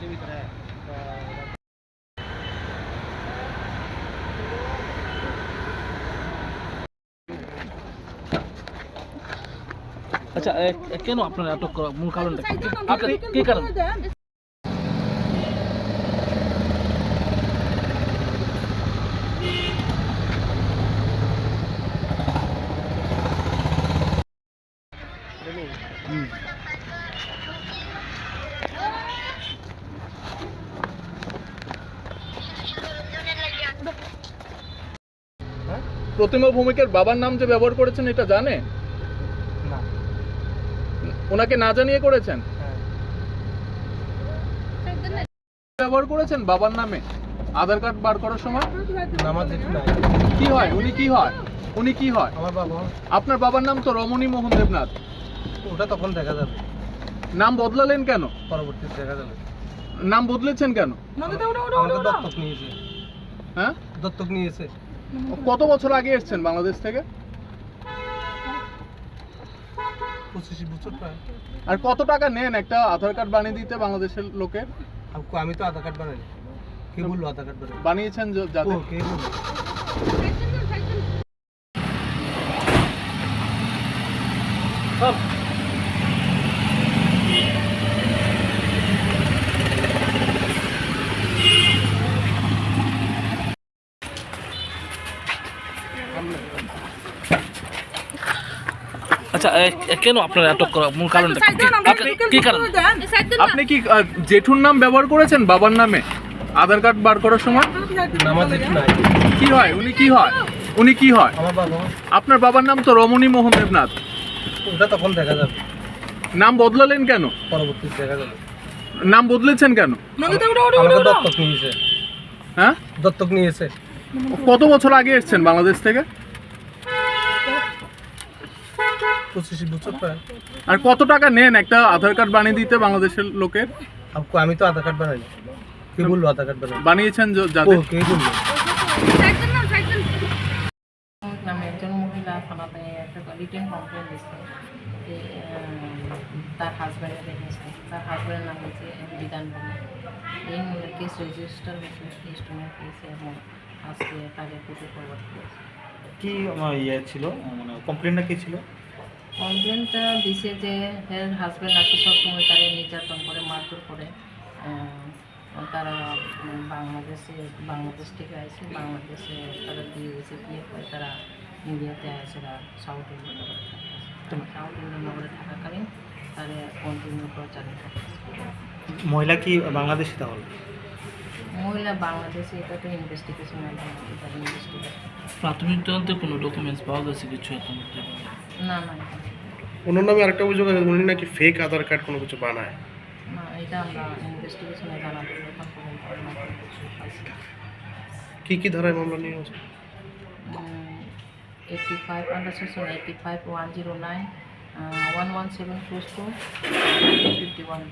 TV ಥರ আচ্ছা কেন আপনারা আটক করা মূল কারণটা কি কি কারণ হুম প্রতিমা ভৌমিকের বাবার নাম যে ব্যবহার করেছেন এটা জানে? ওনাকে না জানিয়ে করেছেন? হ্যাঁ। ব্যবহার করেছেন বাবার নামে? আধার কার্ড বার করার সময়? কি হয়? উনি কি হয়? উনি কি হয়? আমার বাবা। আপনার বাবার নাম তো রমণী মোহন দেবনাথ। ওটা তখন দেখা যাবে। নাম বদলালেন কেন? পরবর্তীতে দেখা যাবে। নাম বদলেছেন কেন? দত্তক নিয়েছে। হ্যাঁ? দত্তক নিয়েছে। কত বছর আগে এসেছেন বাংলাদেশ থেকে? বছর আর কত টাকা নেন একটা আধার কার্ড বানিয়ে দিতে বাংলাদেশের লোকের? আমি তো আধার কার্ড বানাইনি। কে বলল আধার কার্ড বানিয়েছেন যাদের আচ্ছা কেন আপনার আটক করা? মূল কারণটা কি? আপনি কি কারণ? আপনি কি জেঠুর নাম ব্যবহার করেছেন বাবার নামে? আধার কার্ড বার করার সময়? কি হয়? উনি কি হয়? উনি কি হয়? আপনার বাবার নাম তো রমণী মোহন দেবনাথ। ওটা তখন দেখা যাবে। নাম বদলালেন কেন? পরবর্তীতে দেখা যাবে। নাম বদলেছেন কেন? দত্তক নিয়েছে। হ্যাঁ? দত্তক নিয়েছে। কত বছর আগে এসেছেন বাংলাদেশ থেকে? পঁচিশ বছর প্রায়। আর কত টাকা নেন একটা আধার কার্ড বানিয়ে দিতে বাংলাদেশের লোকের? আমি তো আধার কার্ড বানাইনি। কে বলল আধার কার্ড বানাই বানিয়েছেন যাদের কে বলল? নামে একজন মহিলা থানাতে একটা রিটেন কমপ্লেন দিচ্ছে যে তার হাজব্যান্ডের দেখেছে তার হাজব্যান্ডের নাম হচ্ছে বিধান এই কেস রেজিস্টার হয়েছে ইস্টমের কেস এবং আজকে তাকে কোর্টে ফরওয়ার্ড করেছে। কি আমার ইয়ে ছিল? মানে কমপ্লেনটা কি ছিল? কমপ্লেনটা দিছে যে হের হাজব্যান্ড নাকি সবসময় তারা নির্যাতন করে মারধর করে। তারা বাংলাদেশে বাংলাদেশ থেকে আসে বাংলাদেশে তারা দিয়ে গেছে বিয়ে করে তারা ইন্ডিয়াতে আসে সাউথ ইন্ডিয়ান নগরে থাকে সাউথ ইন্ডিয়ান নগরে থাকাকালীন তারা কন্টিনিউ প্রচারে থাকে মহিলা কি বাংলাদেশি তাহলে? মহিলা বাংলাদেশে এটা তো ইনভেস্টিগেশন প্রাথমিক তদন্তে কোনো ডকুমেন্টস পাওয়া গেছে কিছু এখন? না না। ওনার নামে আরেকটা অভিযোগ আছে উনি নাকি ফেক আধার কার্ড কোনো কিছু বানায়। না এটা আমরা ইনভেস্টিগেশনে না। কি কি ধারায় মামলা নিয়ে আছে eighty five under section eighty five one zero nine one one seven four two fifty one